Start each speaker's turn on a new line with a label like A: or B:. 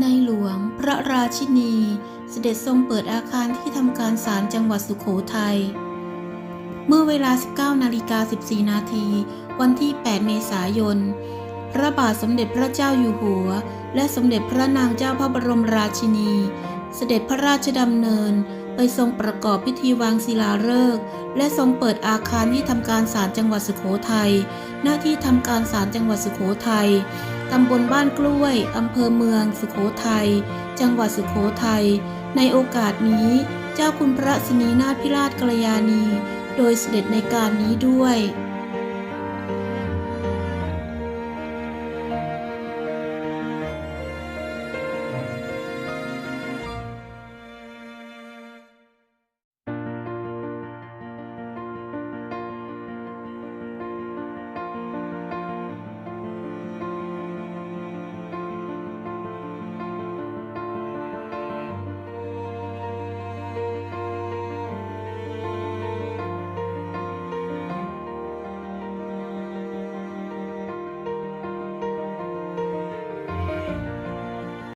A: ในหลวงพระราชินี เสด็จทรงเปิดอาคารที่ทำการศาลจังหวัดสุขโขทัย เมื่อเวลา 19นาฬิกา14 นาที วันที่ 8 เมษายน พระบาทสมเด็จพระเจ้าอยู่หัว และสมเด็จพระนางเจ้าพระบรมราชินี เสด็จพระราชดำเนินไปทรงประกอบพิธีวางศิลาฤกษ์และทรงเปิดอาคารที่ทำการศาลจังหวัดสุโขทัย หน้าที่ทำการศาลจังหวัดสุโขทัย ตำบลบ้านกล้วย อำเภอเมือง สุโขทัย จังหวัดสุโขทัย ในโอกาสนี้เจ้าคุณพระสนีนาถพิราชกัลยาณี โดยเสด็จในการนี้ด้วย